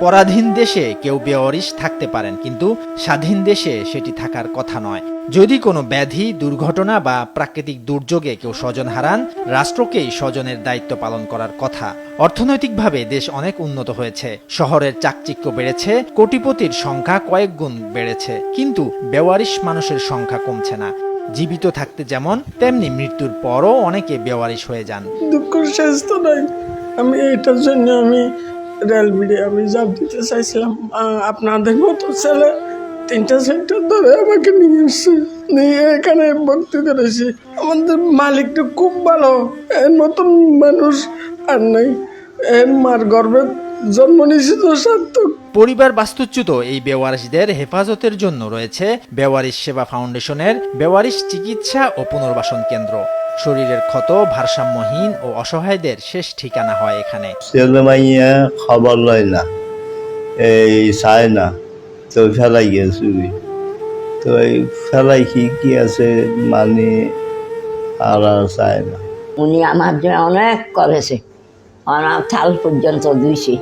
পরাধীন দেশে কেউ বেওয়ারিশ থাকতে পারেন, কিন্তু স্বাধীন দেশে সেটি থাকার কথা নয়। যদি কোনো ব্যাধি, দুর্ঘটনা বা প্রাকৃতিক দুর্যোগে কেউ স্বজন হারান, রাষ্ট্রকেই স্বজনের দায়িত্ব পালন করার কথা। অর্থনৈতিকভাবে দেশ অনেক উন্নত হয়েছে। শহরের চাকচিক্য বেড়েছে, কোটিপতির সংখ্যা কয়েক গুণ বেড়েছে, কিন্তু বেওয়ারিশ মানুষের সংখ্যা কমছে না। জীবিত থাকতে যেমন, তেমনি মৃত্যুর পরও অনেকে বেওয়ারিশ হয়ে যান। দুঃখ শেষ তো নাই। আমি এটার জন্য আমি রেল আমি জব দিতে চাইছিলাম আপনাদের মতো ছেলে তিনটা সেক্টর ধরে আমাকে নিয়ে এসছে। নিয়ে এখানে ভর্তি করেছি আমাদের মালিকটা খুব ভালো, এর মতন মানুষ আর নাই। এর মার গর্বে জন্ম নিয়েছি তো সার্থক। পরিবার বাস্তুচ্যুত এই বেওয়ারিশদের হেফাজতের জন্য রয়েছে বেওয়ারিশ সেবা ফাউন্ডেশনের বেওয়ারিশ চিকিৎসা ও পুনর্বাসন কেন্দ্র। শরীরের ক্ষত ভারসাম্যহীন ও অসহায়দের শেষ ঠিকানা হয় এখানে। ছেলে মাইয়া খবর লয় না এই চায় না তো ফেলাই গেছে তো এই ফেলাই কি কি আছে মানে আর আর চায় না। উনি আমার জন্য অনেক করেছে অনেক থাল পর্যন্ত দিয়েছি।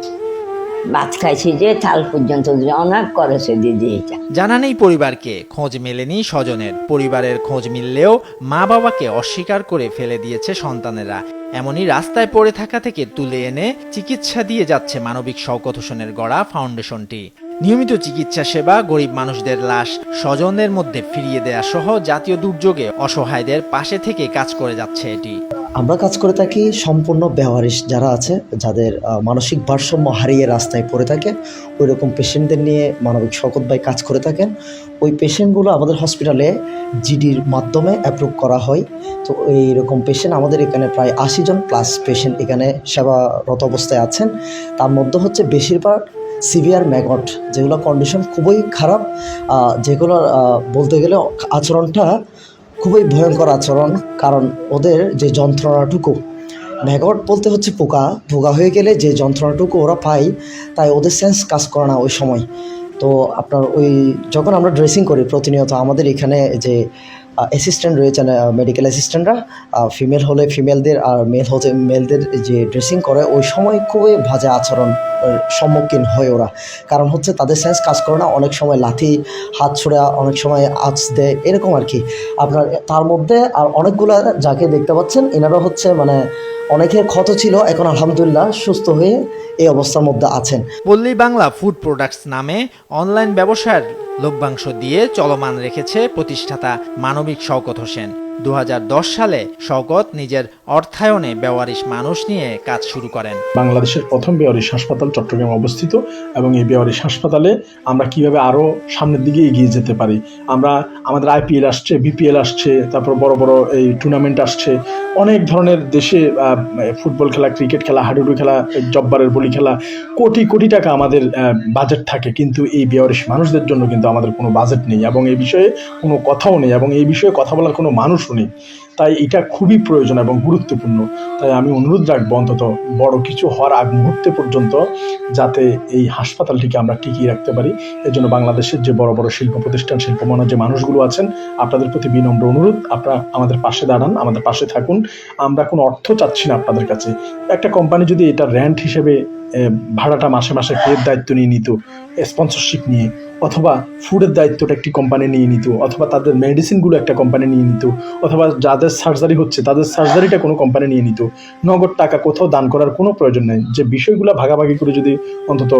ভাত খাইছি যে, থাল পর্যন্ত অনেক করেছে দিদি এটা। জানা নেই পরিবারকে, খোঁজ মেলেনি স্বজনের। পরিবারের খোঁজ মিললেও মা বাবাকে অস্বীকার করে ফেলে দিয়েছে সন্তানেরা। এমনই রাস্তায় পড়ে থাকা থেকে তুলে এনে চিকিৎসা দিয়ে যাচ্ছে মানবিক শওকত হোসেনের গড়া ফাউন্ডেশনটি। নিয়মিত চিকিৎসা সেবা, গরিব মানুষদের লাশ স্বজনের মধ্যে ফিরিয়ে দেয়া সহ জাতীয় দুর্যোগে অসহায়দের পাশে থেকে কাজ করে যাচ্ছে এটি। আমরা কাজ করে থাকি সম্পূর্ণ ব্যবহারিস যারা আছে, যাদের মানসিক ভারসাম্য হারিয়ে রাস্তায় পড়ে থাকে ওই রকম পেশেন্টদের নিয়ে মানবিক শকত ভাই কাজ করে থাকেন। ওই পেশেন্টগুলো আমাদের হসপিটালে জিডির মাধ্যমে অ্যাপ্রুভ করা হয়। তো এইরকম পেশেন্ট আমাদের এখানে প্রায় আশি জন প্লাস পেশেন্ট এখানে সেবারত অবস্থায় আছেন। তার মধ্যে হচ্ছে বেশিরভাগ সিভিয়ার ম্যাগট যেগুলো কন্ডিশন খুবই খারাপ। যেগুলো বলতে গেলে আচরণটা খুবই ভয়ঙ্কর আচরণ, কারণ ওদের যে যন্ত্রণাটুকু। ম্যাগট বলতে হচ্ছে পোকা। পোকা হয়ে গেলে যে যন্ত্রণাটুকু ওরা পায়, তাই ওদের সেন্স কাজ করে না ওই সময়। তো আপনার ওই, যখন আমরা ড্রেসিং করি প্রতিনিয়ত, আমাদের এখানে যে অ্যাসিস্ট্যান্ট রয়েছেন মেডিকেল অ্যাসিস্ট্যান্টরা ফিমেল হলে ফিমেলদের আর মেল হতে মেলদের যে ড্রেসিং করে, ওই সময় খুবই বাজে আচরণ সম্মুখীন হয় ওরা। কারণ হচ্ছে তাদের সেন্স কাজ করে না, অনেক সময় লাথি, হাত ছোড়া, অনেক সময় আঁচ দেয়, এরকম আর কি। আপনার, তার মধ্যে আর অনেকগুলো যাকে দেখতে পাচ্ছেন, এনারা হচ্ছে মানে অনেকের ক্ষত ছিল, এখন আলহামদুলিল্লাহ সুস্থ হয়ে এই অবস্থার মধ্যে আছেন। পল্লী বাংলা ফুড প্রোডাক্টস নামে অনলাইন ব্যবসার লভ্যাংশ দিয়ে চলমান রেখেছে প্রতিষ্ঠাতা মানবিক শওকত হোসেন। দু হাজার দশ সালে শওকত নিজের অর্থায়নে বেওয়ারিশ মানুষ নিয়ে কাজ শুরু করেন। বাংলাদেশের প্রথম বেওয়ারিশ হাসপাতাল চট্টগ্রামে অবস্থিত এবং এই বেওয়ারিশ হাসপাতালে আমরা কীভাবে আরও সামনের দিকে এগিয়ে যেতে পারি? আমরা আমাদের আইপিএল আসছে, বিপিএল আসছে, তারপর বড় বড় এই টুর্নামেন্ট আসছে। অনেক ধরনের দেশে ফুটবল খেলা, ক্রিকেট খেলা, হাডুডু খেলা, জব্বারের বলি খেলা, কোটি কোটি টাকা আমাদের বাজেট থাকে। কিন্তু এই বেওয়ারিশ মানুষদের জন্য কিন্তু আমাদের কোনো বাজেট নেই এবং এই বিষয়ে কোনো কথাও নেই এবং এই বিষয়ে কথা বলার কোনো মানুষও নেই তাই এটা খুবই প্রয়োজন এবং গুরুত্বপূর্ণ। তাই আমি অনুরোধ রাখব অন্তত বড় কিছু হওয়ার আগ মুহূর্তে পর্যন্ত যাতে এই হাসপাতালটিকে আমরা টিকিয়ে রাখতে পারি। এর জন্য বাংলাদেশের যে বড় বড় শিল্প প্রতিষ্ঠান শিল্পমানের যে মানুষগুলো আছেন, আপনাদের প্রতি বিনম্র অনুরোধ। আপনারা আমাদের পাশে দাঁড়ান, আমাদের পাশে থাকুন। আমরা কোনো অর্থ চাচ্ছি না আপনাদের কাছে। একটা কোম্পানি যদি এটা র্যান্ট হিসেবে ভাড়াটা মাসে মাসে পেয়ের দায়িত্ব নিয়ে নিত স্পন্সরশিপ নিয়ে অথবা ফুডের দায়িত্বটা একটি কোম্পানি নিয়ে নিত অথবা তাদের মেডিসিনগুলো একটা কোম্পানি নিয়ে নিত অথবা যাদের সার্জারি হচ্ছে তাদের সার্জারিটা কোনো কোম্পানি নিয়ে নিত। নগদ টাকা কোথাও দান করার কোনো প্রয়োজন নেই। যে বিষয়গুলো ভাগাভাগি করে যদি অন্তত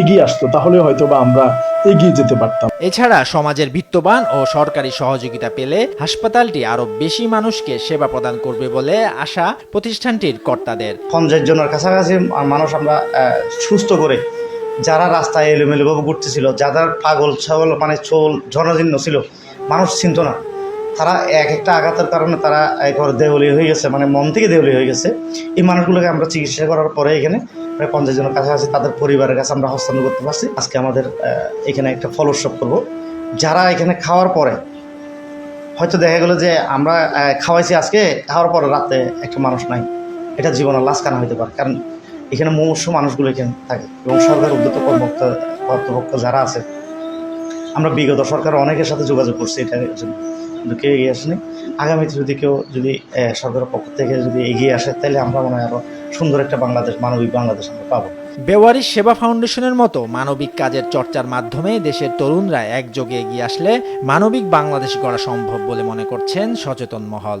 এগিয়ে আসতো তাহলে হয়তো বা আমরা এগিয়ে যেতে পারতাম। এছাড়া সমাজের বিত্তবান ও সরকারি সহযোগিতা পেলে হাসপাতালটি আরও বেশি মানুষকে সেবা প্রদান করবে বলে আশা প্রতিষ্ঠানটির কর্তাদের। পঞ্চাশ জনের কাছাকাছি মানুষ আমরা সুস্থ করে যারা রাস্তায় এলোমেলোভাবে ঘুরতেছিল যাদের পাগল, ছাগল মানে চোল জনজীর্ণ ছিল, মানুষ চিনত না। তারা এক একটা আঘাতের কারণে তারা একবার দেহলি হয়ে গেছে মানে মন থেকে দেহলি হয়ে গেছে। এই মানুষগুলোকে আমরা চিকিৎসা করার পরে এখানে প্রায় পঞ্চাশ জনের কাছাকাছি তাদের পরিবারের কাছে আমরা হস্তান্তর করতে পারছি। আজকে আমাদের এখানে একটা ফলোশপ করব। যারা এখানে খাওয়ার পরে, হয়তো দেখা গেলো যে আমরা খাওয়াইছি আজকে, খাওয়ার পরে রাতে একটা মানুষ নাই। এটা জীবনের লাশ কানা হইতে পারে। কারণ এখানে মুমূর্ষ মানুষগুলো এখানে থাকে এবং সরকার উদ্যত কর্মকর্তা, কর্তৃপক্ষ যারা আছে, আমরা বিগত সরকার অনেকের সাথে যোগাযোগ করছি এটার জন্য কিন্তু কেউ এগিয়ে আসেনি। আগামীতে যদি কেউ, যদি সরকারের পক্ষ থেকে যদি এগিয়ে আসে, তাহলে আমরা মনে হয় আরও সুন্দর একটা বাংলাদেশ, মানবিক বাংলাদেশ আমরা পাবো। বেওয়ারিশ সেবা ফাউন্ডেশনের মতো মানবিক কাজের চর্চার মাধ্যমে দেশের তরুণরা একযোগে এগিয়ে আসলে মানবিক বাংলাদেশ গড়া সম্ভব বলে মনে করছেন সচেতন মহল।